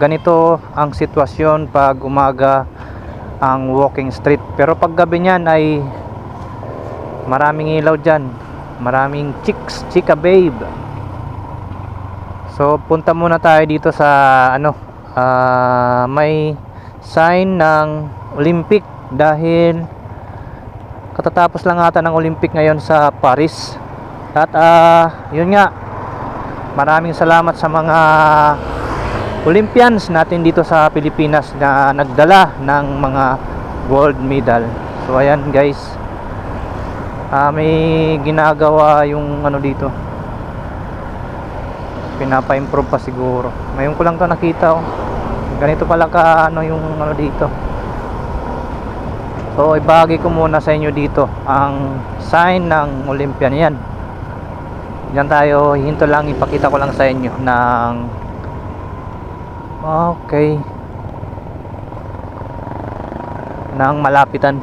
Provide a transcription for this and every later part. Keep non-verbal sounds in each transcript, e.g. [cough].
Ganito ang sitwasyon pag umaga ang walking street. Pero pag gabi niyan ay maraming ilaw dyan. Maraming chicks, chika babe. So punta muna tayo dito sa ano, ah, may sign ng Olympic dahil katatapos lang ata ng Olympic ngayon sa Paris. At ah, yun nga, maraming salamat sa mga Olympians natin dito sa Pilipinas na nagdala ng mga gold medal. So ayan guys. Ah, may ginagawa yung ano dito. Pinapa-improve pa siguro. Ngayon ko lang 'to nakita oh. Ganito pala ka ano yung ano dito. So ibahagi ko muna sa inyo dito ang sign ng Olympian yan. Diyan tayo, hinto lang ipakita ko lang sa inyo ng Okay. Nang malapitan.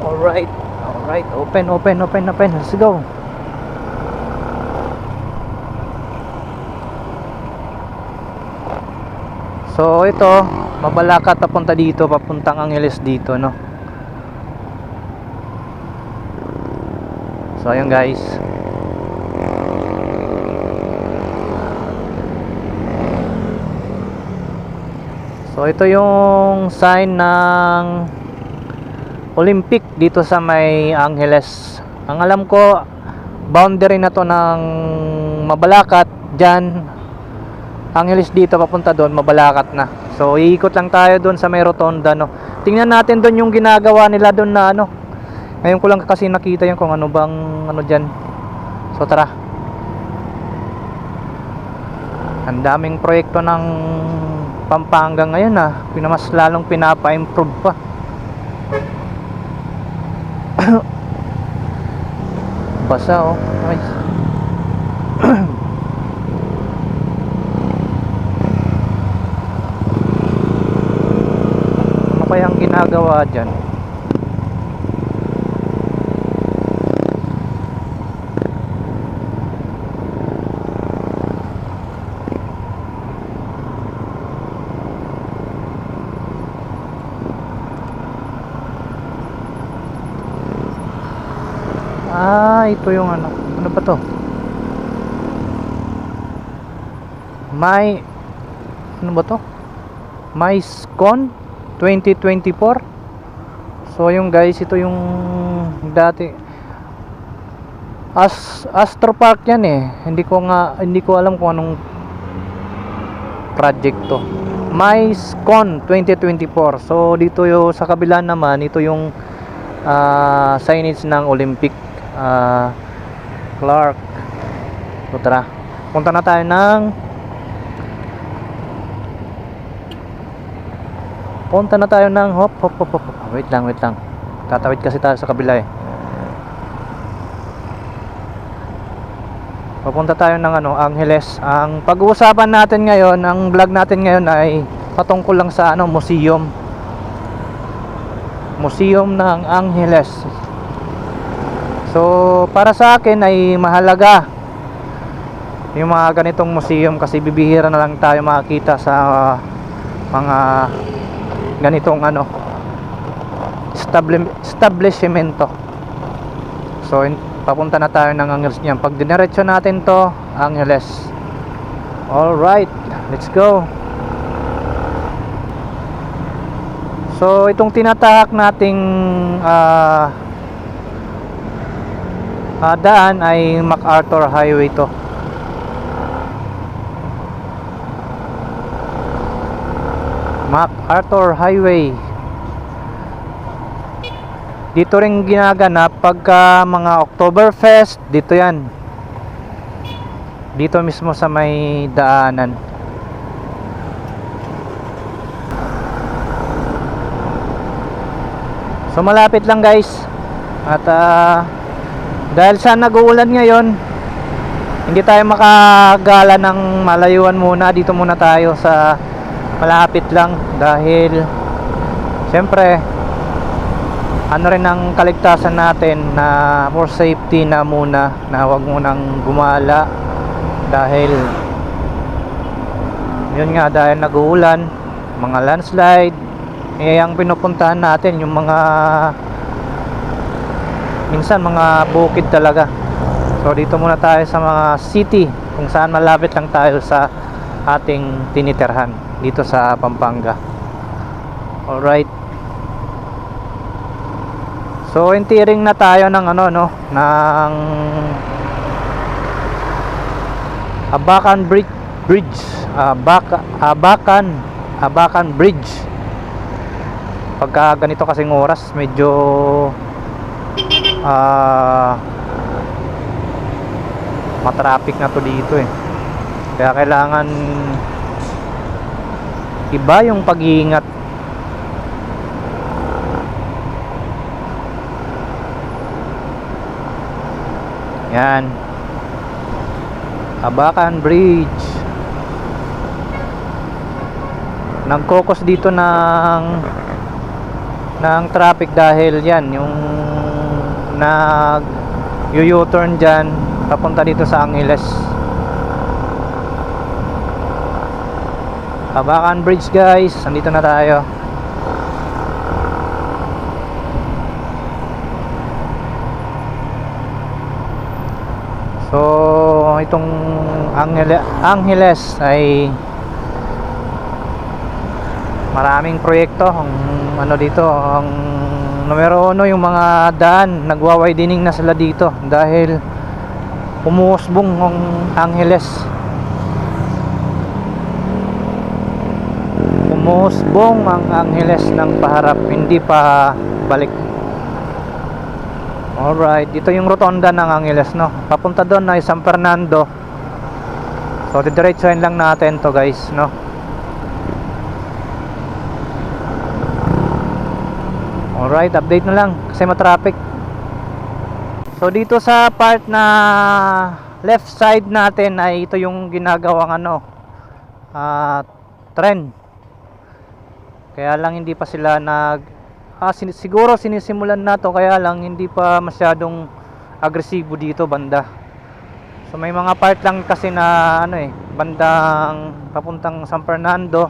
Alright. Alright. Open, open, open, open. Let's go. So ito, mabalakat papunta dito, papuntang Angeles dito, no. So ayun guys. So ito yung sign ng Olympic dito sa may Angeles. Ang alam ko boundary na to ng Mabalacat diyan Angeles dito papunta doon Mabalacat na. So iikot lang tayo doon sa may rotonda no. Tingnan natin doon yung ginagawa nila doon na ano. Ngayon ko lang kasi nakita yung kung ano bang ano diyan. So tara. Ang daming proyekto ng Pampanga ngayon ah. Pinamas lalong pinapa-improve pa. [coughs] Basa oh. Nice. [coughs] ano kayang ginagawa dyan? Ito yung ano. Ano ba to? My ano ba to? MyScon 2024. So yung guys, ito yung dati As Astro Park yan eh. Hindi ko nga hindi ko alam kung anong project to. MyScon 2024. So dito yung sa kabila naman, ito yung ah, signage ng Olympic ah, Clark. So tara. Punta na tayo ng Punta na tayo ng hop hop hop. hop. Wait lang, wait lang. Tatawid kasi tayo sa kabila eh. Papunta tayo ng ano, Angeles. Ang pag-uusapan natin ngayon, ang vlog natin ngayon ay patungkol lang sa ano, museum. Museum ng Angeles. So, para sa akin ay mahalaga yung mga ganitong museum kasi bibihira na lang tayo makakita sa mga ganitong ano establi- establishmento. So, in- papunta na tayo ng Angeles niyan. Pag dinerecho natin to, Angeles. Alright, let's go. So, itong tinatahak nating ah ah, daan ay MacArthur Highway to. MacArthur Highway. Dito rin ginaganap pagka mga Oktoberfest, dito yan. Dito mismo sa may daanan. So malapit lang guys. At ah, dahil sa nag-uulan ngayon, hindi tayo makagala ng malayuan muna. Dito muna tayo sa malapit lang dahil syempre ano rin ang kaligtasan natin na for safety na muna na wag munang gumala dahil yun nga dahil nag-uulan mga landslide eh ang pinupuntahan natin yung mga minsan mga bukid talaga. So dito muna tayo sa mga city kung saan malapit lang tayo sa ating tinitirhan dito sa Pampanga. Alright. So entering na tayo ng ano no ng Abakan Bridge Bridge. Abaka, Abakan Abakan Bridge. Pagka ganito kasing oras medyo ah matraffic na to dito eh. Kaya kailangan iba yung pag-iingat. Yan. Abakan Bridge. Nagkokos dito ng ng traffic dahil yan yung nag u-turn dyan papunta dito sa Angeles. Abakan Bridge guys. Nandito na tayo. So itong Angele, Angeles ay maraming proyekto. Ang ano dito ang numero uno yung mga daan. Nagwa-widening na sila dito dahil umuusbong ang Angeles. Umusbong ang Angeles ng paharap hindi pa balik. Alright dito yung rotonda ng Angeles no? Papunta doon ay San Fernando. So didiretsuhin lang natin to guys no Alright, update na lang kasi matraffic. So dito sa part na left side natin ay ito yung ginagawang ano ah tren. Kaya lang hindi pa sila nag ah, sin- siguro sinisimulan na to kaya lang hindi pa masyadong agresibo dito banda. So may mga part lang kasi na ano eh bandang papuntang San Fernando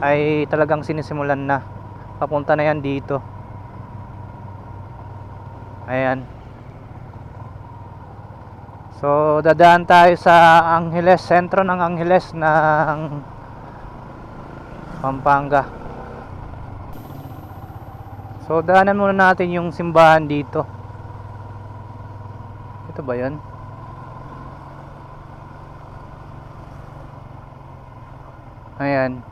ay talagang sinisimulan na. Papunta na yan dito. Ayan. So, dadaan tayo sa Angeles, sentro ng Angeles ng Pampanga. So, daanan muna natin yung simbahan dito. Ito ba 'yon? Ayan.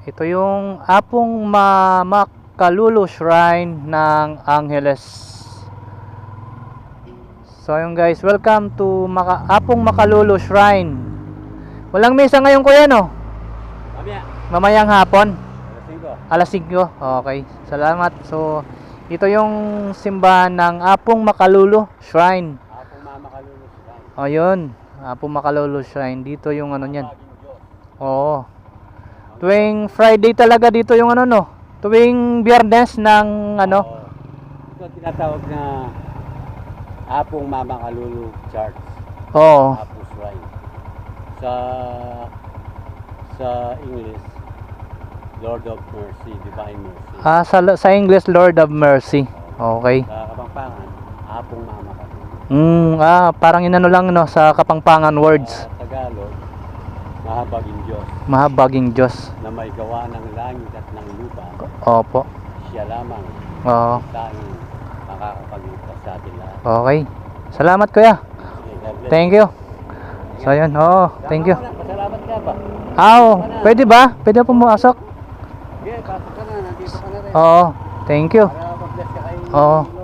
Ito yung Apong Mamakalulu Shrine ng Angeles. So yung guys, welcome to Maka Apong Makalulu Shrine. Walang misa ngayon kuya no? Mamaya, Mamayang hapon, alas 5. alas 5. Okay, salamat. So ito yung simbahan ng Apong Makalulu Shrine. Apong mama kalulus ka. O yun, Apong Makalulu Shrine. Dito yung ano niyan. Oo. Tuwing Friday talaga dito yung ano no. Tuwing Biyernes ng ano. Oo. Ito tinatawag na Apong Mama Kalulu Church. Oo. Apong Shrine. Sa sa English, Lord of Mercy, Divine Mercy. Ah, sa, sa English, Lord of Mercy. Okay. Sa Kapampangan, Apong Mama Kalulu. Mm, ah, parang inano lang no sa Kapampangan words. Sa Tagalog, Mahabaging Diyos Mahabaging Diyos. na may gawa ng langit at ng lupa. Opo. Siya lamang Oo. tanging makakapagligtas sa atin lahat. Okay. Salamat kuya. Thank you. So yun, oo, thank you. Tama ka ba? Ah, pwede ba? Pwede pumasok? Sige, pasok ka na. Nandito ka na rin. Oo. Thank you. Para mag-bless ka Oo.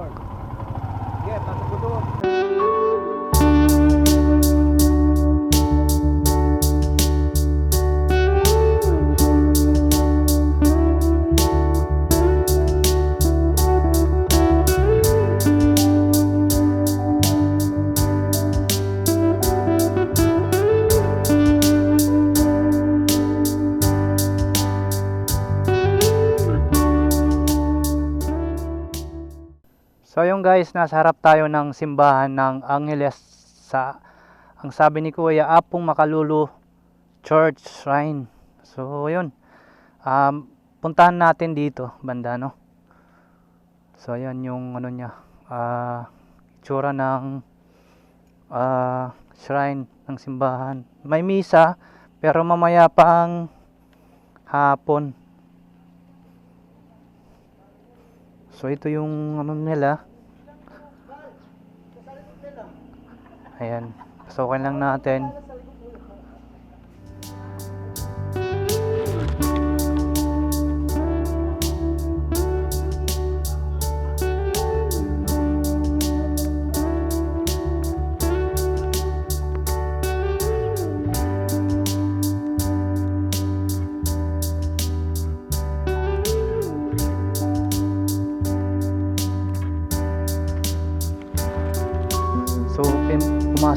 Guys, nasa harap tayo ng simbahan ng Angeles sa ang sabi ni Kuya Apong Makalulu Church Shrine. So yun. Um, puntahan natin dito banda no. So ayan yung ano niya. Ah itsura ng ah, shrine ng simbahan. May misa pero mamaya pang hapon. So ito yung ano nila. Ayan. Pasukin lang natin.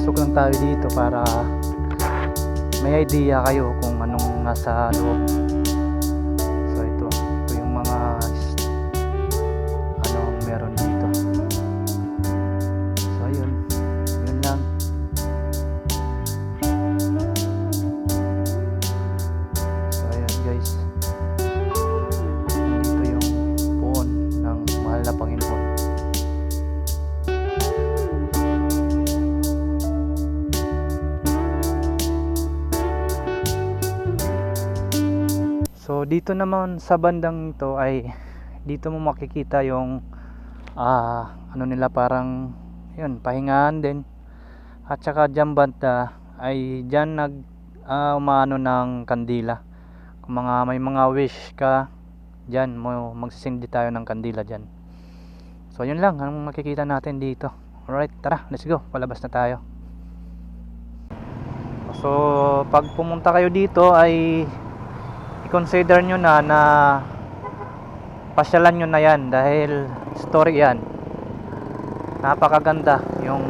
Pumasok lang tayo dito para may idea kayo kung anong nasa loob. Dito naman sa bandang ito ay dito mo makikita yung ah, ano nila parang yun pahingahan din. At saka dyan banda ay dyan nag ah, umano ng kandila. Kung mga may mga wish ka dyan mo magsisindi tayo ng kandila dyan. So yun lang ang makikita natin dito. Alright tara let's go. Palabas na tayo. So pag pumunta kayo dito ay i-consider nyo na na pasyalan nyo na yan dahil story yan. Napakaganda yung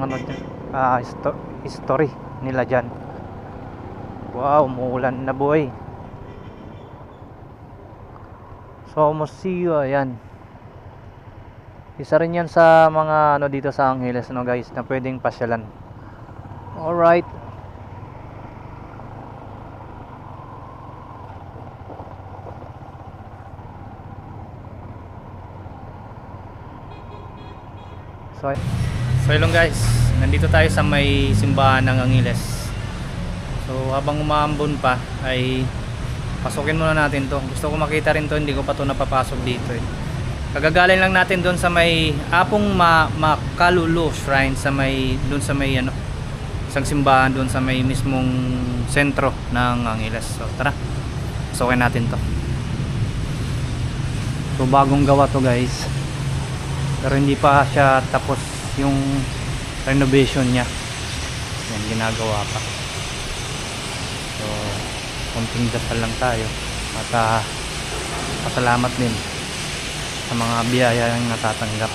ano dyan, ah, history nila dyan. Wow umuulan na boy. So museo ayan. Isa rin yan sa mga ano dito sa Angeles no guys na pwedeng pasyalan. Alright So, so hello guys, nandito tayo sa may simbahan ng Angeles. So habang umaambon pa ay pasukin muna natin to. Gusto ko makita rin to, hindi ko pa to napapasok dito eh. Kagagaling lang natin doon sa may Apong Ma Makalulu Shrine sa may doon sa may ano isang simbahan doon sa may mismong sentro ng Angeles. So tara. Pasukin natin to. So bagong gawa to guys pero hindi pa siya tapos yung renovation niya. Yan ginagawa pa. So konting dasal lang tayo. At ah, pasalamat din sa mga biyaya yung natatanggap.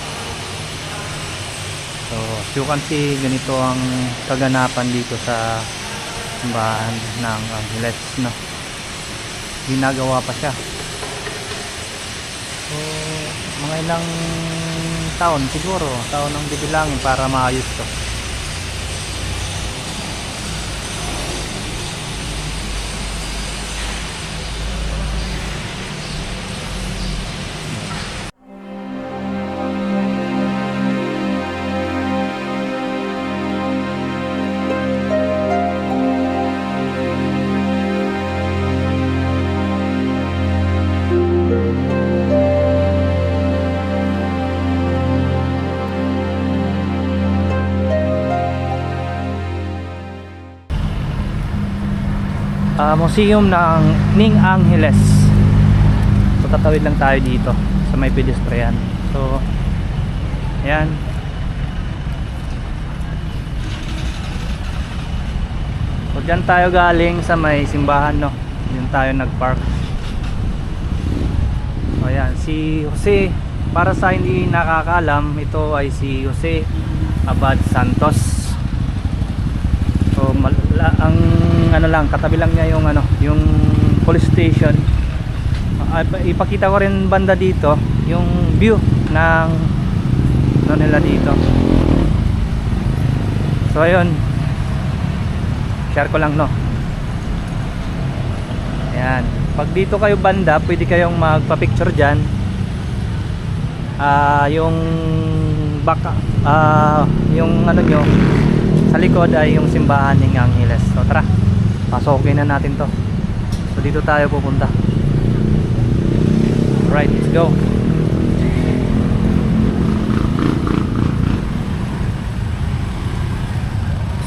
So as you can see ganito ang kaganapan dito sa simbahan ng Angeles no? Ginagawa pa siya. So, mga ilang taon siguro, taon ang bibilangin para maayos to. Museum ng Ning Angeles. So lang tayo dito sa may pedestrian. So ayan. So dyan tayo galing sa may simbahan no. Diyan tayo nag-park. So ayan, si Jose para sa hindi nakakaalam, ito ay si Jose Abad Santos. So ang ano lang katabi lang niya yung ano, yung police station. Ipa- ipakita ko rin banda dito yung view ng ano nila dito. So ayun. share ko lang no Ayan. Pag dito kayo banda, pwede kayong magpa-picture dyan. Ah, yung baka, ah, yung ano nyo, sa likod ay yung simbahan ng Angeles. So tara, pasokin na natin to. So dito tayo pupunta. Right, let's go.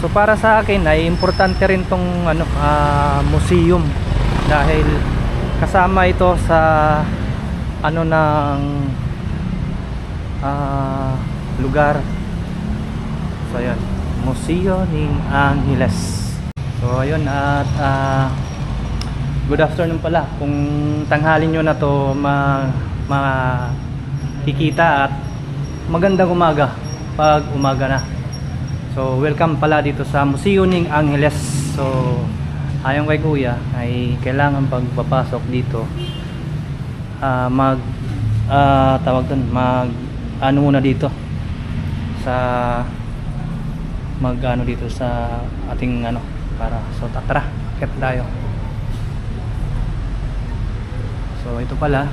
So para sa akin ay importante rin tong ano ah, museum dahil kasama ito sa ano ng ah, lugar. So ayun, Museo ng Angeles. So ayun at ah, good afternoon pala kung tanghali nyo na to ma makikita at magandang umaga pag umaga na. So, welcome pala dito sa Museo ng Angeles. So, ayon kay Kuya ay kailangan pagpapasok dito ah, mag ah, tawag doon, mag ano muna dito sa mag ano dito sa ating ano para so tara, akit tayo. So, ito pala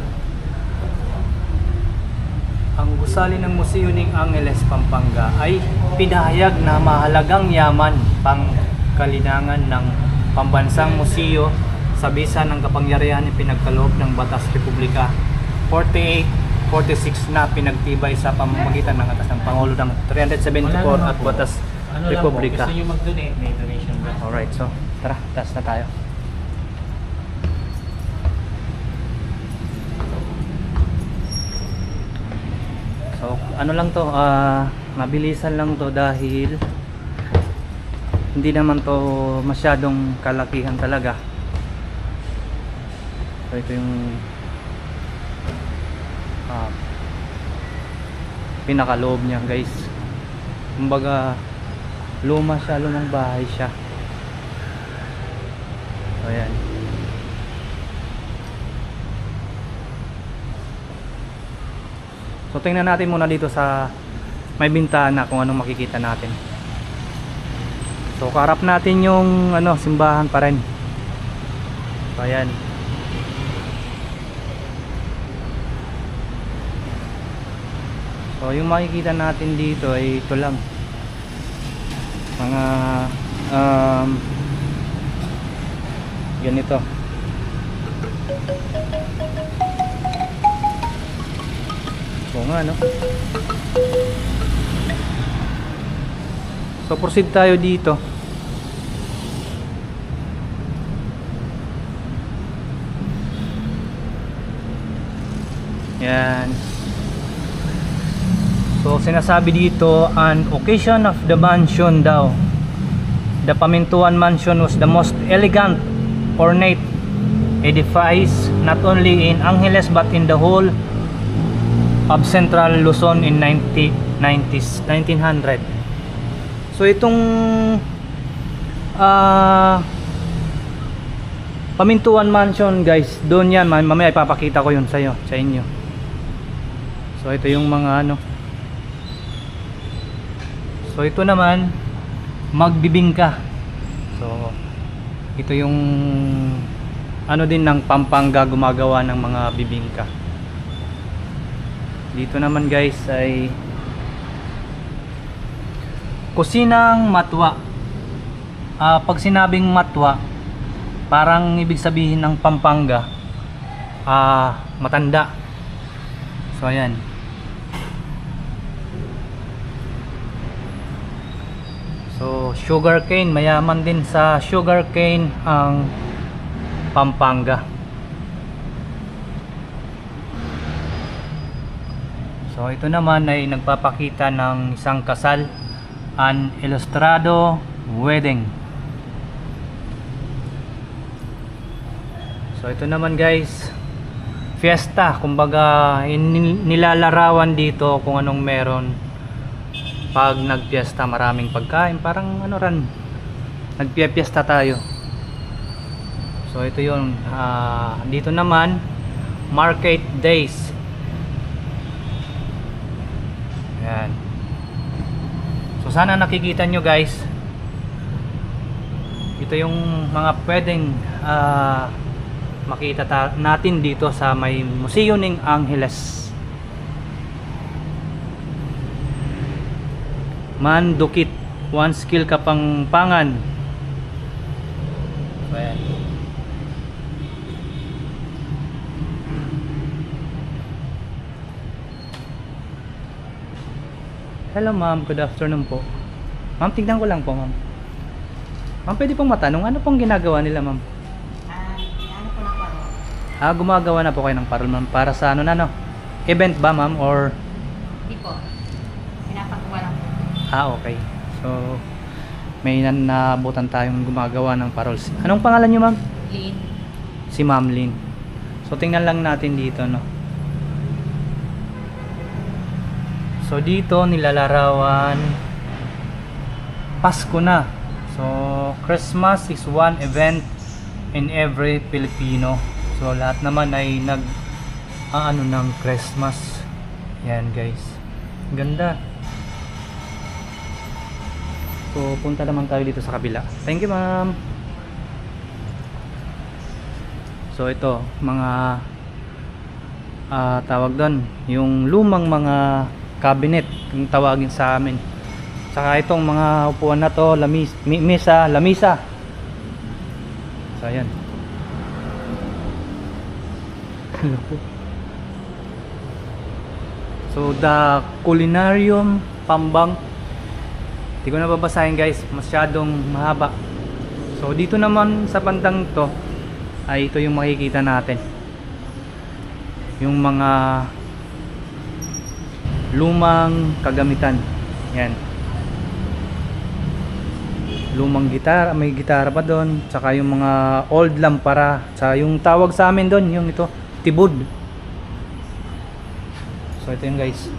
ang gusali ng Museo ng Angeles, Pampanga ay pinahayag na mahalagang yaman pang kalinangan ng pambansang museo sa bisa ng kapangyarihan ni pinagkaloob ng Batas Republika 48-46 na pinagtibay sa pamamagitan ng atas ng Pangulo ng 374 at Batas Ano lang Republika. po, gusto nyo mag-donate, may donation ba? Alright, so tara, taas na tayo. So, ano lang to, ah, mabilisan lang to dahil hindi naman to masyadong kalakihan talaga. So, ito yung ah, pinakaloob niya guys. Kumbaga, luma siya, lumang bahay siya. Ayan. So tingnan natin muna dito sa may bintana kung anong makikita natin. So kaharap natin yung ano simbahan pa rin. So ayan. So yung makikita natin dito ay ito lang. Mga um, ganito. Oo nga no. So proceed tayo dito. Yan. So sinasabi dito an occasion of the mansion daw. The Pamintuan mansion was the most elegant, ornate edifice not only in Angeles but in the whole of Central Luzon in 90, 90s, 1900. So itong ah Pamintuan Mansion guys, doon yan, mam- mamaya ipapakita ko yun sa iyo, sa inyo. So ito yung mga ano. So ito naman magbibingka. So ito yung ano din ng Pampanga gumagawa ng mga bibingka. Dito naman guys ay kusinang matwa. Ah, pag sinabing matwa, parang ibig sabihin ng Pampanga ah matanda. So ayan. So sugarcane, mayaman din sa sugarcane ang Pampanga. So ito naman ay nagpapakita ng isang kasal, an ilustrado wedding. So ito naman guys, fiesta, kumbaga nilalarawan dito kung anong meron pag nagpiesta maraming pagkain, parang ano ran, nagpiesta tayo. So ito yun, Ah, dito naman market days. Ayan. So sana nakikita nyo guys. ito yung mga pwedeng ah, makita ta- natin dito sa may Museo ng Angeles. Mandukit, one skill kapangpangan. So, ayan. Hello ma'am, good afternoon po. Ma'am, tignan ko lang po ma'am. Ma'am, pwede pong matanong, ano pong ginagawa nila ma'am? Ah, ano po na po? Ah, gumagawa na po kayo ng parol ma'am para sa ano na no? Event ba ma'am or Hindi po. Ah okay. So may nan nabutan tayong gumagawa ng parols. Anong pangalan niyo ma'am? Lean. Si Ma'am Lynn. So tingnan lang natin dito no. So dito nilalarawan Pasko na. So Christmas is one event in every Filipino. So lahat naman ay nag aano ng Christmas. Yan guys. Ganda. So punta naman tayo dito sa kabila. Thank you ma'am. So ito, mga ah, tawag doon, yung lumang mga cabinet, yung tawagin sa amin. Saka itong mga upuan na to, lamis, mi- mesa, lamisa. So ayan. so the culinarium pambang hindi ko na guys. Masyadong mahaba. So dito naman sa bandang to ay ito yung makikita natin. Yung mga lumang kagamitan. Yan. Lumang gitara may gitara pa doon. Tsaka yung mga old lampara tsaka yung tawag sa amin doon yung ito tibud. So ito yung guys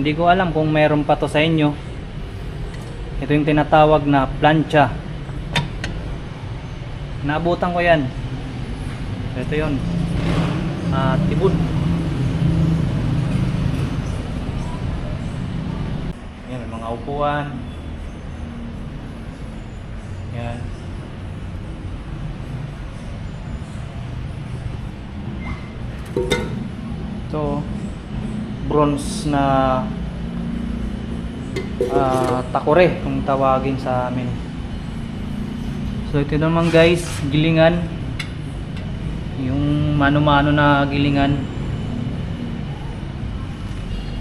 hindi ko alam kung meron pa to sa inyo. Ito yung tinatawag na plancha. Naabutan ko yan. Ito yun. Ah, tibud. Yan, mga upuan. Bronze na ah, takore kung tawagin sa amin. So ito naman guys gilingan. Yung mano-mano na gilingan.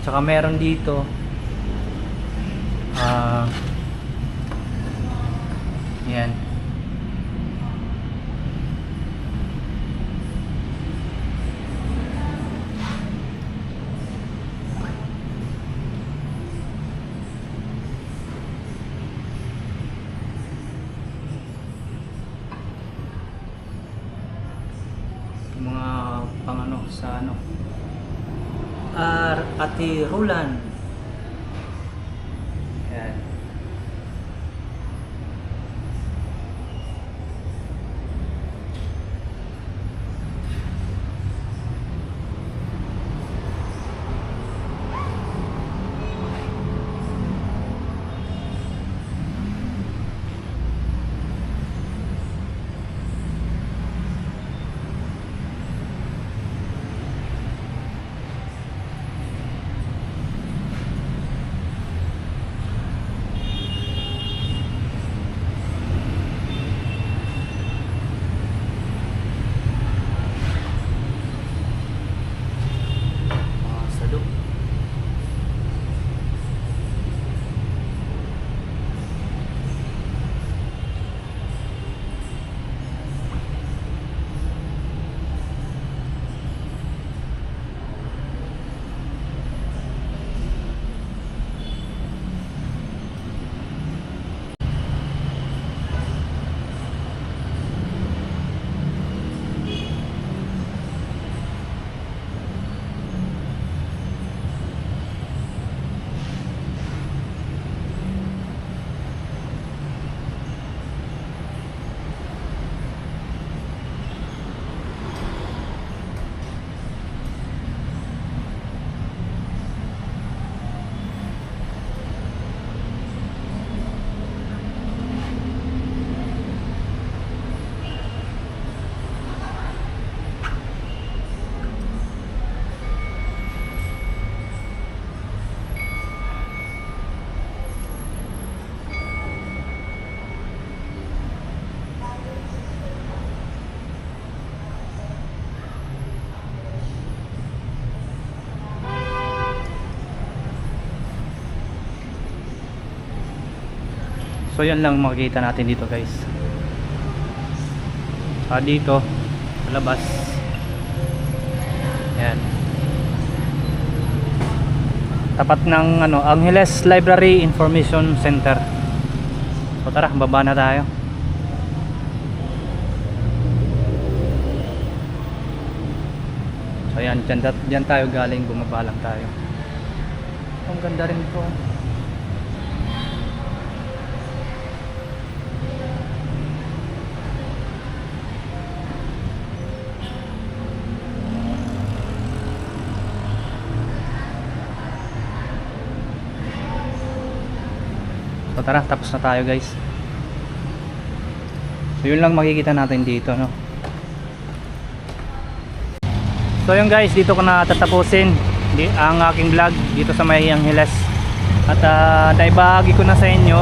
Tsaka meron dito ah yan So yan lang makikita natin dito guys. Ah dito sa labas. Yan. Tapat ng ano, Angeles Library Information Center. So tara, baba na tayo. So yan, dyan, dyan tayo galing, bumaba lang tayo. Ang ganda rin ito. Tara, tapos na tayo guys. So yun lang makikita natin dito, no. So yun guys, dito ko na tatapusin ang aking vlog dito sa May Angeles. At uh, naibahagi ko na sa inyo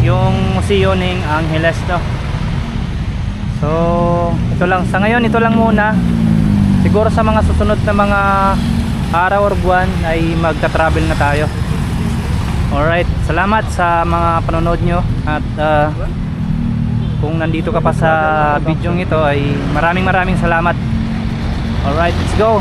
yung museo ng Angeles no. So ito lang, sa ngayon ito lang muna. Siguro sa mga susunod na mga araw or buwan ay magta-travel na tayo. Alright, salamat sa mga panonood nyo at uh, kung nandito ka pa sa video ito ay maraming maraming salamat. Alright, let's go!